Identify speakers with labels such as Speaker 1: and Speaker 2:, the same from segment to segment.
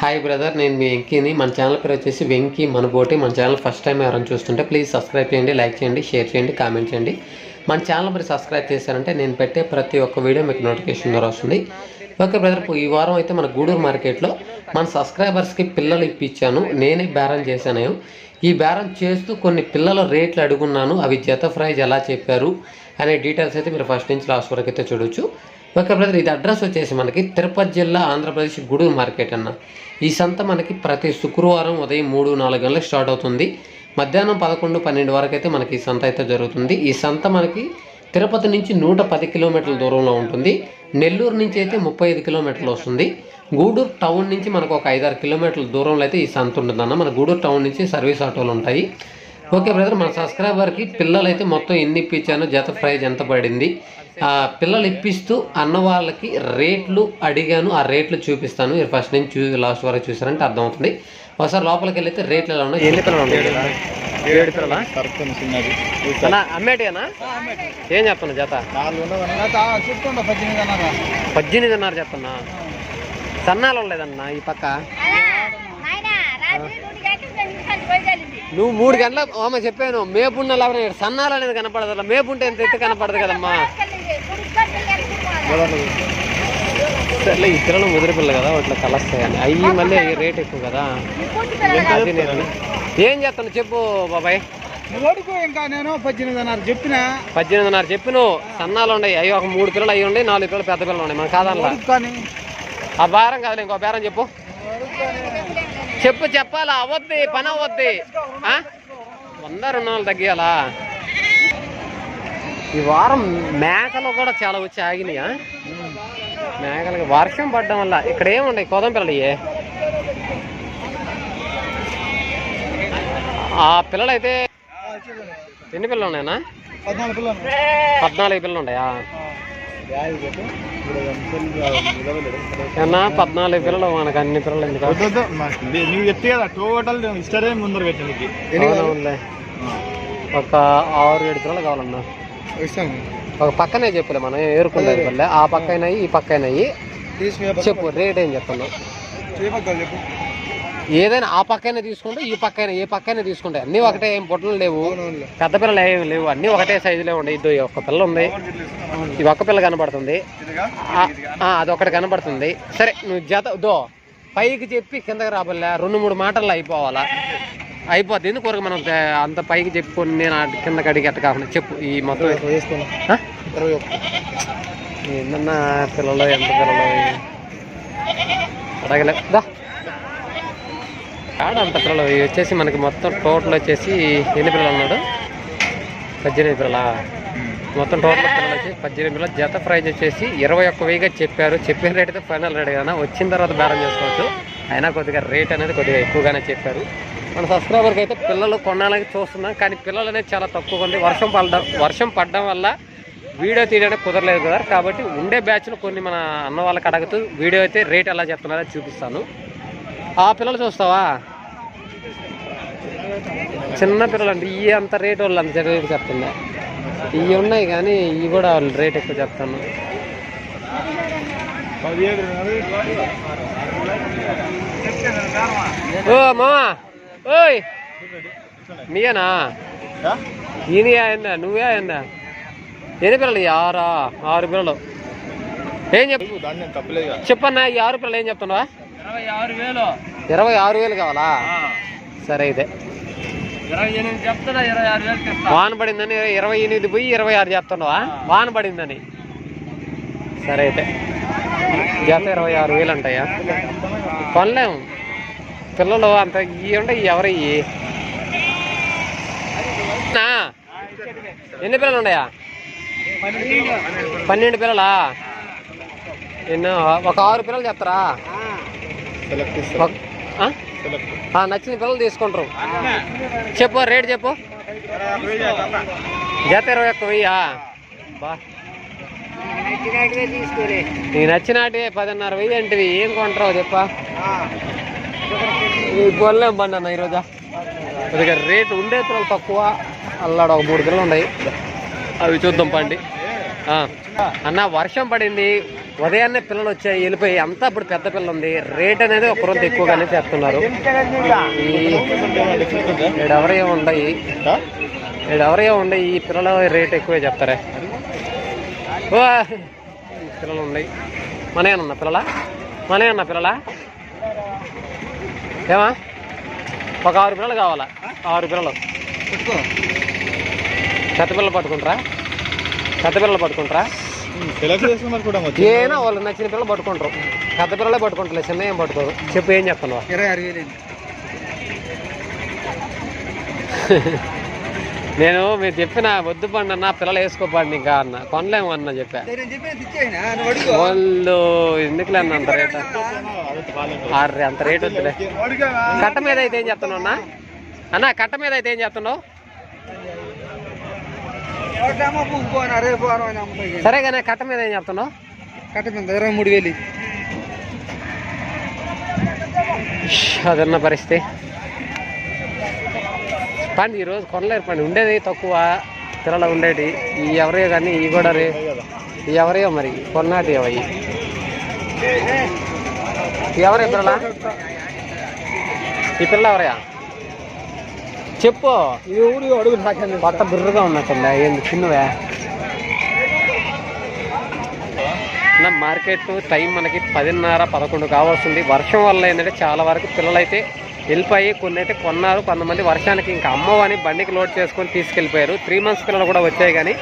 Speaker 1: Hi brother నేను మీ వెంకీని. మన channel పేరు వచ్చేసి వెంకీ మనబోటి. మన ఛానల్ ఫస్ట్ టైం ఎవరైనా చూస్తుంటే ప్లీజ్ సబ్స్క్రైబ్ చేయండి లైక్ చేయండి షేర్ చేయండి కామెంట్ చేయండి. మన ఛానల్ మరి సబ్స్క్రైబ్ చేశారంటే నేను పెట్టే ప్రతి ఒక్క వీడియో మీకు నోటిఫికేషన్ ద్వారా వస్తుంది. ఓకే బ్రదర్ ఈ వారం అయితే మన గూడూరు మార్కెట్లో మన సబ్స్క్రైబర్స్కి పిల్లలు ఇప్పించాను. నేనే బేరం చేశాను. ఈ బేరం చేస్తూ కొన్ని పిల్లల రేట్లు అడుగున్నాను. అవి జత ప్రైజ్ ఎలా చెప్పారు అనే డీటెయిల్స్ అయితే మీరు ఫస్ట్ నుంచి లాస్ట్ వరకు అయితే చూడొచ్చు. ఓకే బ్రదర్ ఇది అడ్రస్ వచ్చేసి మనకి తిరుపతి జిల్లా ఆంధ్రప్రదేశ్ గూడూరు మార్కెట్ అన్న. ఈ సంత మనకి ప్రతి శుక్రవారం ఉదయం మూడు నాలుగు గంటలకు స్టార్ట్ అవుతుంది. మధ్యాహ్నం పదకొండు పన్నెండు వరకు అయితే మనకి ఈ సంత అయితే జరుగుతుంది. ఈ సంత మనకి తిరుపతి నుంచి నూట పది కిలోమీటర్ల దూరంలో ఉంటుంది. నెల్లూరు నుంచి అయితే ముప్పై ఐదు కిలోమీటర్లు వస్తుంది. గూడూరు టౌన్ నుంచి మనకు ఒక ఐదారు కిలోమీటర్ల దూరంలో అయితే ఈ సంత ఉంటుందన్న. మన గూడూరు టౌన్ నుంచి సర్వీస్ ఆటోలు ఉంటాయి. ఓకే బ్రదర్ మన సబ్స్క్రైబర్కి పిల్లలు అయితే మొత్తం ఎన్ని ఇప్పించాను జత ప్రైజ్ ఎంత పడింది? పిల్లలు ఇప్పిస్తూ అన్న వాళ్ళకి రేట్లు అడిగాను. ఆ రేట్లు చూపిస్తాను. మీరు ఫస్ట్ నుంచి చూ లాస్ట్ వరకు చూసారంటే అర్థమవుతుంది. ఒకసారి లోపలికి వెళ్ళితే రేట్లు ఎలా ఉన్నాయి? ఎన్ని పిల్లలు ఉన్నాయి? అమ్మేటియేనా ఏం చెప్తున్నా జత? పద్దెనిమిదిన్నర చెప్తున్నా. సన్నాలు లేదన్నా ఈ పక్క? నువ్వు మూడు గంటల అమ్మ చెప్పాను. మేపున్న లాభం సన్నాలు అనేది కనపడదు అలా. మేపుంటే ఎంత ఎత్తు కనపడదు కదమ్మా. సర్లే ఈ పిల్లలు ముదిరి పిల్ల కదా వాటిలో కలస్తాయని అయ్యి మళ్ళీ రేట్ ఎక్కువ కదా. ఏం చేస్తాను చెప్పు బాబాయ్.
Speaker 2: నువ్వు అడుగు ఇంకా నేను పద్దెనిమిది అన్నారు చెప్పిన?
Speaker 1: పద్దెనిమిదిన్నర సన్నాలు ఉన్నాయి. అవి ఒక మూడు పిల్లలు అయ్యి ఉన్నాయి. నాలుగు పిల్లలు పెద్ద పిల్లలు ఉన్నాయి. మన
Speaker 2: కానీ
Speaker 1: ఆ బేరం కాదు ఇంకో బేరం చెప్పు. చెప్పు చెప్పాలా? అవద్ది పని అవద్ది? వంద రెండు వందలు తగ్గియాలా? ఈ వారం మేకలు కూడా చాలా వచ్చి ఆగినాయా? మేకలకి వర్షం పడడం వల్ల ఇక్కడ ఏమున్నాయి కోదం పిల్లలు ఆ పిల్లలు అయితే ఎన్ని పిల్లలు
Speaker 2: పిల్లలు.
Speaker 1: పద్నాలుగు పిల్లలు ఉన్నాయా? ఏమన్నా పద్నాలుగు పిల్లలు మనకు అన్ని పిల్లలు ఎందుకు?
Speaker 2: కదా టోటల్ ముందర పెట్టడానికి.
Speaker 1: ఒక ఆరు ఏడు పిల్లలు కావాలన్నా. ఒక పక్కనే చెప్పులే మనం పిల్ల ఆ పక్క అయినాయి ఈ. పక్క అయినాయి చెప్పు రేట్ ఏం చెప్తున్నావు?
Speaker 2: చెప్పు.
Speaker 1: ఏదైనా ఆ పక్కనే తీసుకుంటే ఈ పక్కన ఏ పక్కనే తీసుకుంటే అన్నీ ఒకటే ఏం బొట్టలు లేవు. పెద్ద పిల్లలు ఏమి లేవు. అన్నీ ఒకటే సైజులో ఉన్నాయి ఇదో ఒక పిల్ల ఉంది. ఇది ఒక్క పిల్ల కనబడుతుంది. ఆ, అదొకటి కనబడుతుంది. సరే నువ్వు జత దో పైకి చెప్పి కిందకి రాబోలే. రెండు మూడు మాటల్లో అయిపోవాలా? అయిపోద్ది. ఎందుకు ఊరక మనం అంత పైకి చెప్పుకొని నేను కిందకి అడిగి ఎట్ట కాకుండా చెప్పు ఈ మొత్తం. ఏందన్నా పిల్లలు ఎంత పిల్లలు? అడగలే. దా. కాడ అంత పిల్లలు ఇవి వచ్చేసి మనకి మొత్తం టోటల్ వచ్చేసి ఎన్ని పిల్లలు ఉన్నాడు? పద్దెనిమిది పిల్లల? మొత్తం టోటల్ పిల్లలు వచ్చి పద్దెనిమిది పిల్లలు. జత ప్రైజ్ వచ్చేసి ఇరవై ఒక్క వెయ్యిగా చెప్పారు. చెప్పిన రేట్ అయితే ఫైనల్ రేట్ కదా. వచ్చిన తర్వాత బేరం చేసుకోవచ్చు. అయినా కొద్దిగా రేట్ అనేది కొద్దిగా ఎక్కువగానే చెప్పారు. మన సబ్స్క్రైబర్కి అయితే పిల్లలు కొనాలని చూస్తున్నాం. కానీ పిల్లలు అనేది చాలా తక్కువ ఉంది. వర్షం పడడం వర్షం పడడం వల్ల వీడియో తీయడానికి కుదరలేదు కదా. కాబట్టి ఉండే బ్యాచ్లు కొన్ని మన అన్న వాళ్ళకి అడుగుతూ వీడియో అయితే రేట్ ఎలా చెప్తున్నారో చూపిస్తాను. ఆ పిల్లలు చూస్తావా? చిన్న పిల్లలు అంటే ఇవి అంత రేట్ వాళ్ళు అంత రేట్ చెప్తుందా ఇవి ఉన్నాయి కానీ ఇవి కూడా వాళ్ళు రేట్ ఎక్కువ చెప్తాను. ఓ మామా ఓయ్ నీయేనా ఈయన ఆయన నువ్వే ఆయన ఎన్ని పిల్లలు? ఆరా ఆరు పిల్లలు. ఏం చెప్
Speaker 2: దాన్ని తప్పలేదు
Speaker 1: చెప్పన్నా ఈ ఆరు పిల్లలు ఏం చెప్తున్నావా?
Speaker 2: ఇరవై ఆరు వేలు.
Speaker 1: కావాలా? సరే అయితే వాన పడిందని ఇరవై ఎనిమిది పోయి ఇరవై ఆరు చెప్తున్నావా వాన పడిందని. సరే అయితే జత ఇరవై ఆరు వేలు అంటాయా కొనలేము. పిల్లలు అంత ఇవి ఉంటాయి ఎవరు ఇవి? ఎన్ని పిల్లలు ఉన్నాయా పన్నెండు పిల్లలా? ఎన్నో ఒక ఆరు పిల్లలు చెప్తారా నచ్చిన పిల్లలు తీసుకుంటారు. చెప్పు రేట్ చెప్పు. జత ఇరవై ఒక్క వెయ్యా? బా. నీకు నచ్చినట్టు పదిన్నర వెయ్యి అంటే ఏం కొంటారో చెప్పా. కొనలేం బండి అన్న ఈరోజు. కొద్దిగా రేటు ఉండే పిల్లలు తక్కువ. అల్లాడ ఒక మూడు పిల్లలు ఉన్నాయి. అవి చూద్దాం పండి. ఆ. అన్న వర్షం పడింది. ఉదయాన్నే పిల్లలు వచ్చాయి వెళ్ళిపోయి అంతా ఇప్పుడు పెద్ద పిల్ల ఉంది. రేట్ అనేది ఒక రొంత ఎక్కువగానే చెప్తున్నారు. ఎవరే ఉండయి. ఎవరే ఉండయి ఈ పిల్లల రేట్ ఎక్కువే చెప్తారే. పిల్లలు ఉన్నాయి మనేనన్న పిల్లల? మనేనన్న పిల్లల? ఏమా? ఒక ఆరు పిల్లలు కావాలా? ఆరు పిల్లలు. పెద్ద పిల్లలు పట్టుకుంటారా? పెద్ద పిల్లలు పట్టుకుంటారా? ఏనా వాళ్ళు నచ్చిన పిల్లలు పట్టుకుంటారు. పెద్ద పిల్లలే పట్టుకుంటారు చిన్న ఏం పట్టుకోరు. చెప్పు ఏం
Speaker 2: వేలు
Speaker 1: నేను మీరు చెప్పిన వద్దు పండి అన్న పిల్లలు వేసుకోపండి ఇంకా అన్న. కొనలేము అన్న చెప్పా. వాళ్ళు ఎందుకులే అన్న అంత రేట్? ఆర్రే అంత రేట్ వద్దులే. కట్ట మీద అయితే ఏం చెప్తున్నావు అన్న? అన్న కట్ట మీద అయితే ఏం చెప్తున్నావు
Speaker 2: ఎవరికేమో పూసుకోనా రేపు వారం అని అమ్ముతాయి
Speaker 1: సరే కానీ కట్ట మీద ఏం చెప్తున్నావు?
Speaker 2: కట్ట మీద ఇరవై మూడు వేలు.
Speaker 1: అదన్న పరిస్థితి. పండి ఈరోజు కొనలేరు పండి. ఉండేది తక్కువ పిల్లలు ఉండేది ఈ ఎవరే కానీ ఈ కూడా రే. ఈ ఎవరియో మరి కొన్నాటి అవి. ఎవరే పిల్లల? ఈ పిల్ల ఎవరయా చెప్పు.
Speaker 2: ఊరు అడుగు
Speaker 1: కొత్త బిర్రుగా ఉన్నట్టుందా ఏంది చిన్నవే? నా మార్కెట్ టైం మనకి పదిన్నర పదకొండు కావాల్సింది. వర్షం వల్ల ఏంటంటే చాలా వరకు పిల్లలైతే వెళ్ళిపోయి కొన్ని అయితే కొన్నారు. కొంతమంది వర్షానికి ఇంకా అమ్మవని బండికి లోడ్ చేసుకొని తీసుకెళ్ళిపోయారు. త్రీ మంత్స్ పిల్లలు కూడా వచ్చాయి కానీ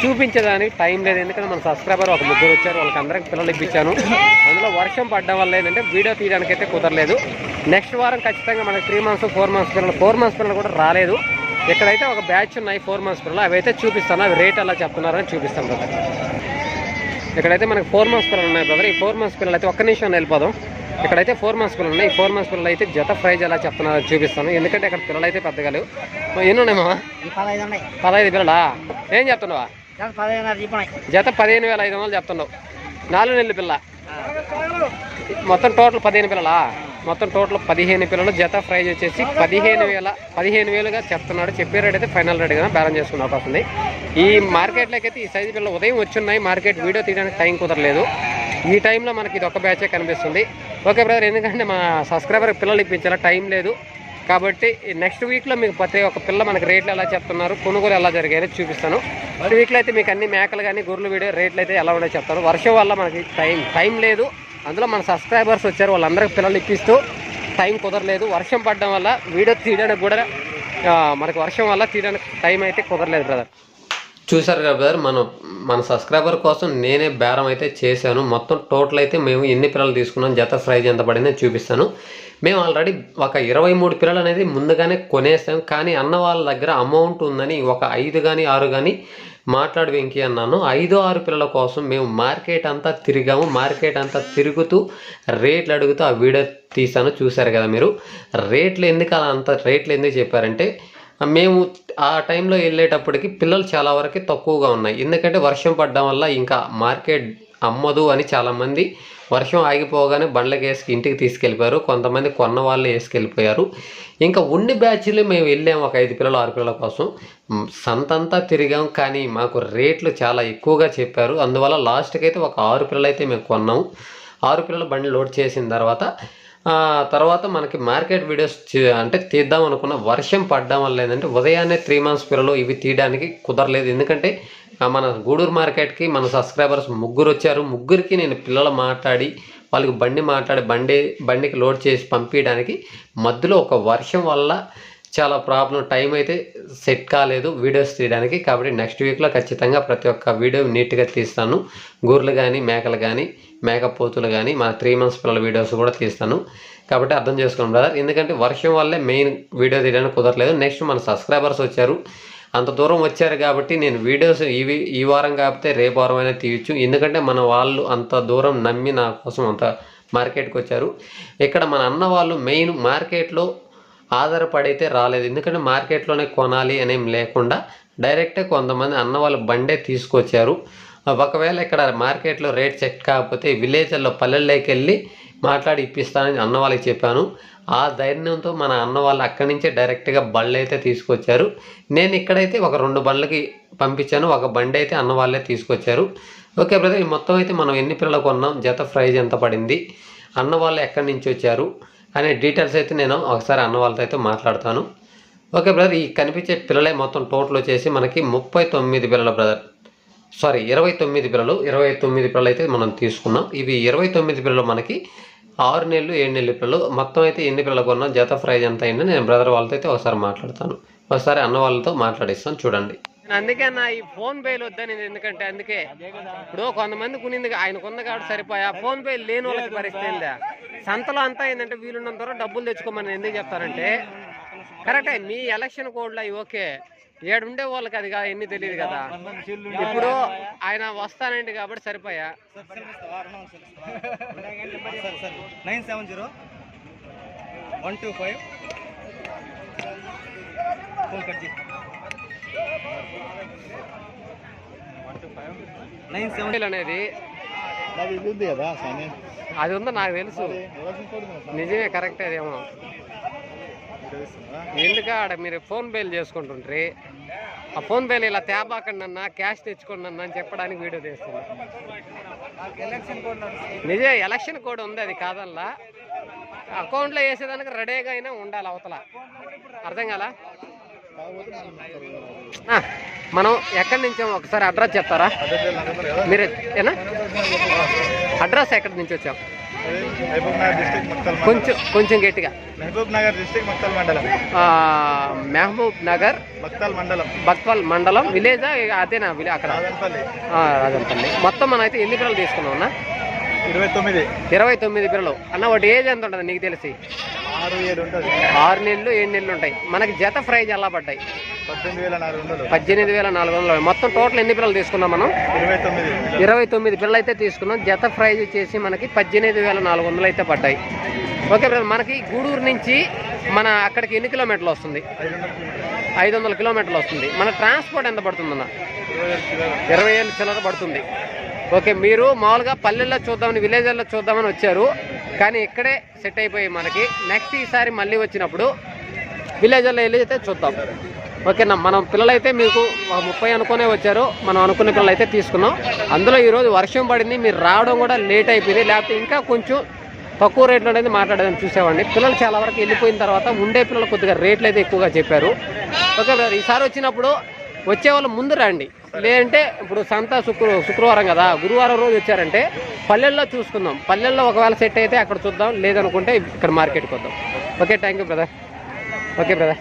Speaker 1: చూపించడానికి టైం లేదు. ఎందుకంటే మన సబ్స్క్రైబర్ ఒక ముగ్గురు వచ్చారు. వాళ్ళకి అందరికి పిల్లలు ఇప్పించాను. అందులో వర్షం పడడం వల్ల ఏంటంటే వీడియో తీయడానికి అయితే కుదరలేదు. నెక్స్ట్ వారం ఖచ్చితంగా మనకి త్రీ మంత్స్ ఫోర్ మంత్స్ పిల్లలు ఫోర్ మంత్స్ పిల్లలు కూడా రాలేదు. ఇక్కడైతే ఒక బ్యాచ్ ఉన్నాయి ఫోర్ మంత్స్ పిల్లలు. అవి అయితే చూపిస్తాను. అవి రేట్ ఎలా చెప్తున్నారని చూపిస్తాను బ్రదర్ ఇక్కడైతే మనకి ఫోర్ మంత్స్ పిల్లలు ఉన్నాయి బ్రదర్ ఈ ఫోర్ మంత్స్ పిల్లలు అయితే ఒక్క నిమిషం వెళ్ళిపోదాం. ఇక్కడైతే ఫోర్ మంత్స్ పిల్లలు ఉన్నాయి. ఈ ఫోర్ మంత్స్ పిల్లలు అయితే జత ప్రైజ్ ఎలా చెప్తున్నారో చూపిస్తాను. ఎందుకంటే ఇక్కడ పిల్లలు అయితే పెద్దగా లేవు. ఎన్ని ఉన్నాయి మామ
Speaker 2: పదహైదు
Speaker 1: పిల్లలా? ఏం చెప్తున్నావా? జత పదిహేను వేల ఐదు వందలు చెప్తున్నావు. నాలుగు నెలల పిల్ల. మొత్తం టోటల్ పదిహేను పిల్లలా? మొత్తం టోటల్ పదిహేను పిల్లలు. జత ప్రైజ్ వచ్చేసి పదిహేను వేల పదిహేను వేలుగా చెప్తున్నాడు. చెప్పే రేట్ అయితే ఫైనల్ రేట్ కదా బ్యాలెన్స్ చేసుకునే అవకాశం ఉంది. ఈ మార్కెట్లోకి అయితే ఈ సైజు పిల్లలు ఉదయం వచ్చున్నాయి. మార్కెట్ వీడియో తీయడానికి టైం కుదరలేదు. ఈ టైంలో మనకి ఇది ఒక బ్యాచే కనిపిస్తుంది. ఓకే బ్రదర్ ఎందుకంటే మా సబ్స్క్రైబర్ పిల్లలు ఇప్పించాలా టైం లేదు. కాబట్టి నెక్స్ట్ వీక్లో మీకు ప్రతి ఒక్క పిల్ల మనకి రేట్లు ఎలా చెప్తున్నారు కొనుగోలు ఎలా జరిగాయని చూపిస్తాను. ఈ వీక్లో అయితే మీకు అన్ని మేకలు కానీ గొర్రెలు వీడియో రేట్లు అయితే ఎలా ఉన్నాయో చెప్తాను. వర్షం వల్ల మనకి టైం టైం లేదు. అందులో మన సబ్స్క్రైబర్స్ వచ్చారు వాళ్ళందరికీ పిల్లలు ఇప్పిస్తూ టైం కుదరలేదు. వర్షం పడడం వల్ల వీడియో తీయడానికి కూడా మనకు మనకి వర్షం వల్ల తీయడానికి టైం అయితే కుదరలేదు బ్రదర్ చూశారు కదా బ్రదర్ మనం మన సబ్స్క్రైబర్ కోసం నేనే బేరం అయితే చేశాను. మొత్తం టోటల్ అయితే మేము ఎన్ని పిల్లలు తీసుకున్నాం జత ప్రైజ్ ఎంత పడిందో చూపిస్తాను. మేము ఆల్రెడీ ఒక ఇరవై మూడు పిల్లలు అనేది ముందుగానే కొనేసాం. కానీ అన్న వాళ్ళ దగ్గర అమౌంట్ ఉందని ఒక ఐదు కానీ ఆరు కానీ మాట్లాడి వెంకీ అన్నాను. ఐదు ఆరు పిల్లల కోసం మేము మార్కెట్ అంతా తిరిగాము. మార్కెట్ అంతా తిరుగుతూ రేట్లు అడుగుతూ ఆ వీడియో తీసాను చూశారు కదా మీరు? రేట్లు ఎందుకు అలా అంత రేట్లు ఎందుకు చెప్పారంటే మేము ఆ టైంలో వెళ్ళేటప్పటికి పిల్లలు చాలా వరకు తక్కువగా ఉన్నాయి. ఎందుకంటే వర్షం పడడం వల్ల ఇంకా మార్కెట్ అమ్మదు అని చాలామంది వర్షం ఆగిపోగానే బండ్లకి వేసుకు ఇంటికి తీసుకెళ్ళిపోయారు. కొంతమంది కొన్న వాళ్ళు వేసుకెళ్ళిపోయారు. ఇంకా ఉండి బ్యాచ్లు మేము వెళ్ళాము ఒక ఐదు పిల్లలు ఆరు పిల్లల కోసం. సంతంతా తిరిగాం కానీ మాకు రేట్లు చాలా ఎక్కువగా చెప్పారు. అందువల్ల లాస్ట్కి అయితే ఒక ఆరు పిల్లలు అయితే మేము కొన్నాము ఆరు పిల్లల బండి లోడ్ చేసిన తర్వాత తర్వాత మనకి మార్కెట్ వీడియోస్ అంటే తీద్దాం అనుకున్న వర్షం పడడం వల్ల ఏంటంటే ఉదయాన్నే త్రీ మంత్స్ పిల్లలు ఇవి తీయడానికి కుదరలేదు. ఎందుకంటే మన గూడూరు మార్కెట్కి మన సబ్స్క్రైబర్స్ ముగ్గురు వచ్చారు. ముగ్గురికి నేను పిల్లలు మాట్లాడి వాళ్ళకి బండి మాట్లాడి బండి బండికి లోడ్ చేసి పంపించడానికి మధ్యలో ఒక వర్షం వల్ల చాలా ప్రాబ్లం టైం అయితే సెట్ కాలేదు వీడియోస్ తీయడానికి. కాబట్టి నెక్స్ట్ వీక్లో ఖచ్చితంగా ప్రతి ఒక్క వీడియో నీట్గా తీస్తాను. గూర్లు కానీ మేకలు కానీ మేకపోతులు కానీ మన త్రీ మంత్స్ పిల్లల వీడియోస్ కూడా తీస్తాను. కాబట్టి అర్థం చేసుకోండి బ్రదర్ ఎందుకంటే వర్షం వల్లే మెయిన్ వీడియో తీయడానికి కుదరలేదు. నెక్స్ట్ మన సబ్స్క్రైబర్స్ వచ్చారు. అంత దూరం వచ్చారు కాబట్టి నేను వీడియోస్ ఇవి ఈ వారం కాకపోతే రేపు వారం అయినా తీయచ్చు. ఎందుకంటే మన వాళ్ళు అంత దూరం నమ్మి నా కోసం అంత మార్కెట్కి వచ్చారు. ఇక్కడ మన అన్న వాళ్ళు మెయిన్ మార్కెట్లో ఆధారపడైతే రాలేదు. ఎందుకంటే మార్కెట్లోనే కొనాలి అనేం లేకుండా డైరెక్టే కొంతమంది అన్న వాళ్ళ బండే తీసుకొచ్చారు. ఒకవేళ ఇక్కడ మార్కెట్లో రేట్ చెక్ కాకపోతే విలేజ్లో పల్లెల్లోకి వెళ్ళి మాట్లాడి ఇప్పిస్తానని అన్న వాళ్ళకి చెప్పాను. ఆ ధైర్యంతో మన అన్న వాళ్ళు అక్కడి నుంచే డైరెక్ట్గా బళ్ళు అయితే తీసుకొచ్చారు. నేను ఇక్కడైతే ఒక రెండు బండ్లకి పంపించాను. ఒక బండి అయితే అన్న వాళ్ళే తీసుకొచ్చారు. ఓకే బ్రదర్ ఈ మొత్తం అయితే మనం ఎన్ని పిల్లలు కొన్నాం? జత ప్రైజ్ ఎంత పడింది? అన్న వాళ్ళు ఎక్కడి నుంచి వచ్చారు అనే డీటెయిల్స్ అయితే నేను ఒకసారి అన్న వాళ్ళతో అయితే మాట్లాడతాను. ఓకే బ్రదర్ ఈ కనిపించే పిల్లలే మొత్తం టోటల్ వచ్చేసి మనకి ముప్పై తొమ్మిది పిల్లల బ్రదర్. సారీ ఇరవై తొమ్మిది పిల్లలు ఇరవై తొమ్మిది పిల్లలు అయితే మనం తీసుకున్నాం. ఇవి ఇరవై తొమ్మిది పిల్లలు మనకి ఆరు నెలలు ఏడు నెలలు పిల్లలు. మొత్తం అయితే ఎన్ని పిల్లలు కొన్నాం? జత ప్రైజ్ ఎంత అయిందో నేను బ్రదర్ వాళ్ళతో అయితే ఒకసారి మాట్లాడతాను. ఒకసారి అన్న వాళ్ళతో మాట్లాడిస్తాను. చూడండి. అందుకే నా ఈ ఫోన్ పేలు వద్దని ఎందుకంటే అందుకే. ఇప్పుడు కొంతమంది కొనింది ఆయనకున్న కాబట్టి సరిపోయా. ఫోన్ పే లేని వాళ్ళకి పరిస్థితి సంతలో అంతా ఏంటంటే వీలున్నంత వరకు డబ్బులు తెచ్చుకోమని ఎందుకు చెప్తారంటే కరెక్టే మీ ఎలక్షన్ కోడ్లో అవి ఓకే. ఏడుండే వాళ్ళకి అది కాదు ఎన్ని తెలియదు కదా. ఇప్పుడు ఆయన వస్తానండి కాబట్టి సరిపోయా.
Speaker 2: Nine seven zero one two five. Phone cut
Speaker 1: అనేది
Speaker 2: అది ఉంది కదా సాని
Speaker 1: అది ఉందో నాకు తెలుసు. నిజమే కరెక్ట్ అదేమో ఎందుకు ఆడ మీరు ఫోన్ పేలు చేసుకుంటుండ్రి? ఆ ఫోన్ పేలు ఇలా తేబాకండి అన్న క్యాష్ తెచ్చుకోండి అన్న అని చెప్పడానికి వీడియో
Speaker 2: కోడ్
Speaker 1: నిజమే ఎలక్షన్ కోడ్ ఉంది అది కాదల్లా అకౌంట్లో వేసేదానికి రెడీగా అయినా ఉండాలి అవతల. అర్థం కాలా? ఆ, మనం ఎక్కడి నుంచి ఒకసారి అడ్రస్ చెప్తారా? మీరు ఏనా? అడ్రస్ ఎక్కడి నుంచి వచ్చాం? కొంచెం కొంచెం గట్టిగా.
Speaker 2: మహబూబ్ నగర్ డిస్ట్రిక్ట్ మక్తల్ మండలం.
Speaker 1: మహబూబ్ నగర్
Speaker 2: మక్తల్ మండలం.
Speaker 1: బక్వల్ మండలం విలేజా అదేనా? విలే అక్కడ.
Speaker 2: రాజంపల్లి.
Speaker 1: మొత్తం మనం అయితే ఎన్ని పిల్లలు తీసుకున్నాం అన్న?
Speaker 2: ఇరవై తొమ్మిది.
Speaker 1: ఇరవై తొమ్మిది పిల్లలు అన్న వాటి ఏజ్ ఎంత ఉంటుంది నీకు తెలిసి?
Speaker 2: ఆరు ఏడు ఉంటుంది.
Speaker 1: ఆరు నెలలు ఏడు నెలలు ఉంటాయి. మనకి జత ప్రైజ్ ఎలా పడ్డాయి?
Speaker 2: పద్దెనిమిది వేల నాలుగు వందలు.
Speaker 1: పద్దెనిమిది వేల నాలుగు వందలు. మొత్తం టోటల్ ఎన్ని పిల్లలు తీసుకున్నాం మనం?
Speaker 2: ఇరవై తొమ్మిది
Speaker 1: ఇరవై తొమ్మిది పిల్లలు అయితే తీసుకున్నాం. జత ప్రైజ్ వచ్చేసి మనకి పద్దెనిమిది వేల నాలుగు వందలు అయితే పడ్డాయి. ఓకే బ్రదర్ మనకి గూడూరు నుంచి మన అక్కడికి ఎన్ని కిలోమీటర్లు వస్తుంది?
Speaker 2: ఐదు వందల కిలోమీటర్లు.
Speaker 1: వస్తుంది. మన ట్రాన్స్పోర్ట్ ఎంత పడుతుందన్న.
Speaker 2: ఇరవై
Speaker 1: ఏళ్ళు చిల్లర. పడుతుంది. ఓకే మీరు మామూలుగా పల్లెల్లో చూద్దామని విలేజ్ల్లో చూద్దామని వచ్చారు. కానీ ఇక్కడే సెట్ అయిపోయి మనకి. నెక్స్ట్ ఈసారి మళ్ళీ వచ్చినప్పుడు విలేజ్లో వెళ్ళి అయితే చూద్దాం. ఓకేనా? మనం పిల్లలైతే మీకు ముప్పై అనుకునే వచ్చారు. మనం అనుకున్న పిల్లలు అయితే తీసుకున్నాం. అందులో ఈరోజు వర్షం పడింది. మీరు రావడం కూడా లేట్ అయిపోయింది. లేకపోతే ఇంకా కొంచెం తక్కువ రేట్లో అనేది మాట్లాడేదని చూసేవాడిని. పిల్లలు చాలా వరకు వెళ్ళిపోయిన తర్వాత ఉండే పిల్లలు కొద్దిగా రేట్లు అయితే ఎక్కువగా చెప్పారు. ఓకే బ్రదర్ ఈసారి వచ్చినప్పుడు వచ్చే వాళ్ళు ముందు రండి. లేదంటే ఇప్పుడు సంత శుక్ర శుక్రవారం కదా గురువారం రోజు వచ్చారంటే పల్లెల్లో చూసుకుందాం. పల్లెల్లో ఒకవేళ సెట్ అయితే అక్కడ చూద్దాం లేదనుకుంటే ఇక్కడ మార్కెట్కి వద్దాం. Okay thank you brother. Okay brother.